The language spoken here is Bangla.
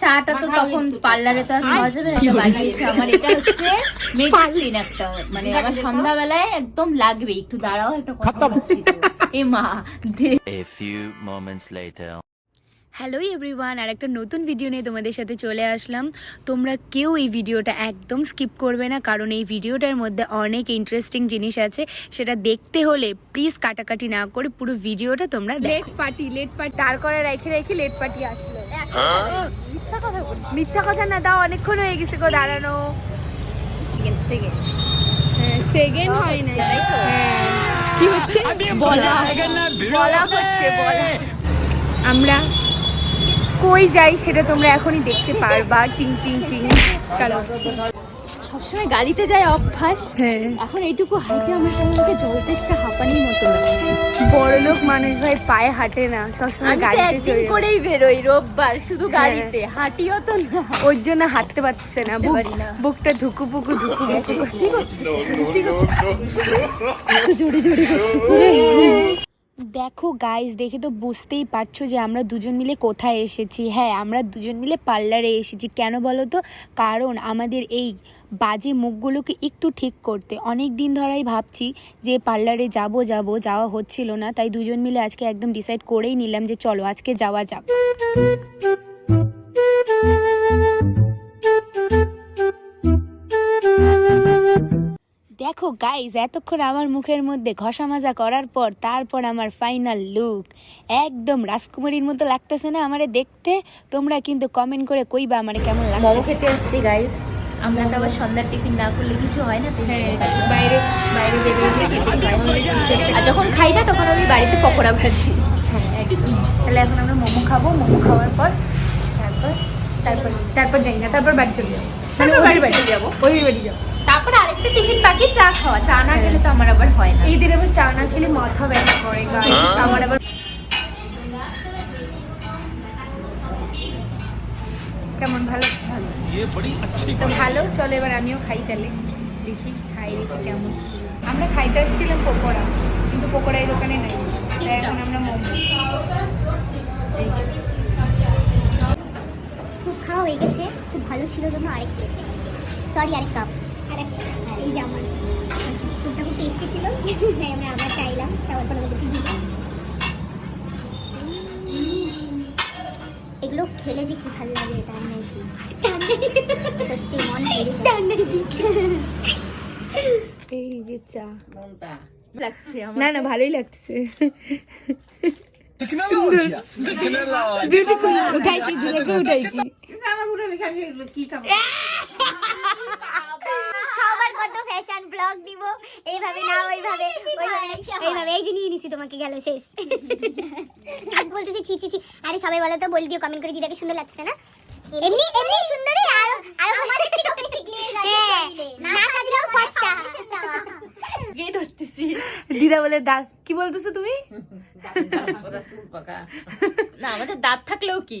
চাটা তো তখন পার্লারে তো আর খাওয়া যাবে না এসে আমার এটা হচ্ছে মেডিসিন একটা মানে আমার সন্ধ্যাবেলায় একদম লাগবে। একটু দাঁড়াও একটা কথা বলছি এ মা দে। A few moments later. Hello everyone আর একটা নতুন ভিডিও নিয়ে তোমাদের সাথে চলে আসলাম। তোমরা কেউ এই ভিডিওটা একদম স্কিপ করবে না কারণ এই ভিডিওটার মধ্যে অনেক ইন্টারেস্টিং জিনিস আছে। সেটা দেখতে হলে প্লিজ কাটাকাটি না করে পুরো ভিডিওটা তোমরা লেট পার্টি লেট পার্টি তার করে রেখে রেখে লেট পার্টি আসলো। মিথ্যা কথা না দাও অনেকক্ষণ হয়ে গেছে গো দাঁড়ানো। সেকেন্ড হয় না হ্যাঁ। কি হচ্ছে বলা। বলা হচ্ছে বলা। আমরা কই যাই সেটা তোমরা এখনই দেখতে পারবা। টিং টিং টিং। চলো। সবসময় গাড়িতে যায় অভ্যাস। হ্যাঁ। এখন এইটুকু হাইটে আমার সঙ্গে জল তেষ্টা হাঁপানির মতো লাগছে। বড় লোক মানুষ ভাই পায়ে হাঁটে না সবসময় গাড়িতে একদিন চড়ে করেই বেরোই রোববার শুধু হ্যাঁ। গাড়িতে হাঁটিও তো না। ওর জন্য হাঁটতে পারছে না। বুকটা ধুকু পুকু ধুকু পুকু। দেখো গাইজ দেখে তো বুঝতেই পারছ যে আমরা দুজন মিলে কোথায় এসেছি। হ্যাঁ আমরা দুজন মিলে পার্লারে এসেছি। কেন বলো তো? কারণ আমাদের এই বাজে মুখগুলোকে একটু ঠিক করতে। অনেক দিন ধরাই ভাবছি যে পার্লারে যাব যাব, যাওয়া হচ্ছিল না। তাই দুজন মিলে আজকে একদম ডিসাইড করেই নিলাম যে চলো, আজকে যাওয়া যাক। দেখো গাইজ এতক্ষণ আমার মুখের মধ্যে ঘষা মাজা করার পর তারপর আমার ফাইনাল লুক একদম রাজকুমারীর মতো লাগতেছে না আমারে দেখতে? তোমরা কিন্তু কমেন্ট করে কইবা আমার কেমন মোমো লাগতেছে খেতে এসছি গাইস আমরা তো আবার সন্ধ্যার টিফিন না করলে কিছু হয় না তাই হ্যাঁ মোমো। বাইরে বাইরে বেরিয়ে গেলে আর যখন খাই না তখন আমি বাড়িতে পকোড়া ভাজি। হ্যাঁ তাহলে এখন আমরা মোমো খাব মোমো খাওয়ার পর তারপর তারপর তারপর যাই না তারপর বাড়ি চলে যাব। মানে ওদের বাড়ি যাব। ওদের বাড়ি যাব। তারপরে আরেকটা টিফিন বাকি চা খাওয়া। চা না খেলে তো আমার আবার হয় না। এই দিন আবার চা না খেলে মাথা ব্যথা করে গাইস আমার আবার কেমন? ভালো? ভালো। তো ভালো? চলো এবার আমিও খাই তাহলে। দেখি খাই দেখি কেমন। আমরা খাইতে আসছিলাম পকোড়া কিন্তু পকোড়া এই দোকানে নাই। তাই এখন আমরা মোমো। খাওয়া হয়ে গেছে। খুব ভালো ছিল জন্য আরেক সরি আরেক কাপ আরেক এই যে আমার স্যুপটা খুব টেস্টি ছিল। তাই আমরা আবার চাইলাম চাওয়ার পর ওদেরকে দিলাম। এগুলো খেলে যে কি ভালো লাগে এটা আমি সত্যি মন এই যে চা। লাগছে না না ভালোই লাগছে। উঠাইছি ঝুলেকে উঠাইছি। সবার কত ফ্যাশন ব্লগ দিব এইভাবে না ওইভাবে ওইভাবে এইভাবে এই যে নিয়ে নিছি তোমাকে গেল শেষ আজ বলতেছি ছি ছি ছি আরে সবাই বলো তো বল দিও কমেন্ট করে দিদাকে সুন্দর লাগছে না এমনি এমনি সুন্দরই আর আর আমাদের থেকেও বেশি ক্লিয়ার লাগে না সাজলেও ফর্সা কে ধরতেছি দিদা বলে দাঁত কি বলতেছো তুমি না আমাদের দাঁত থাকলেও কি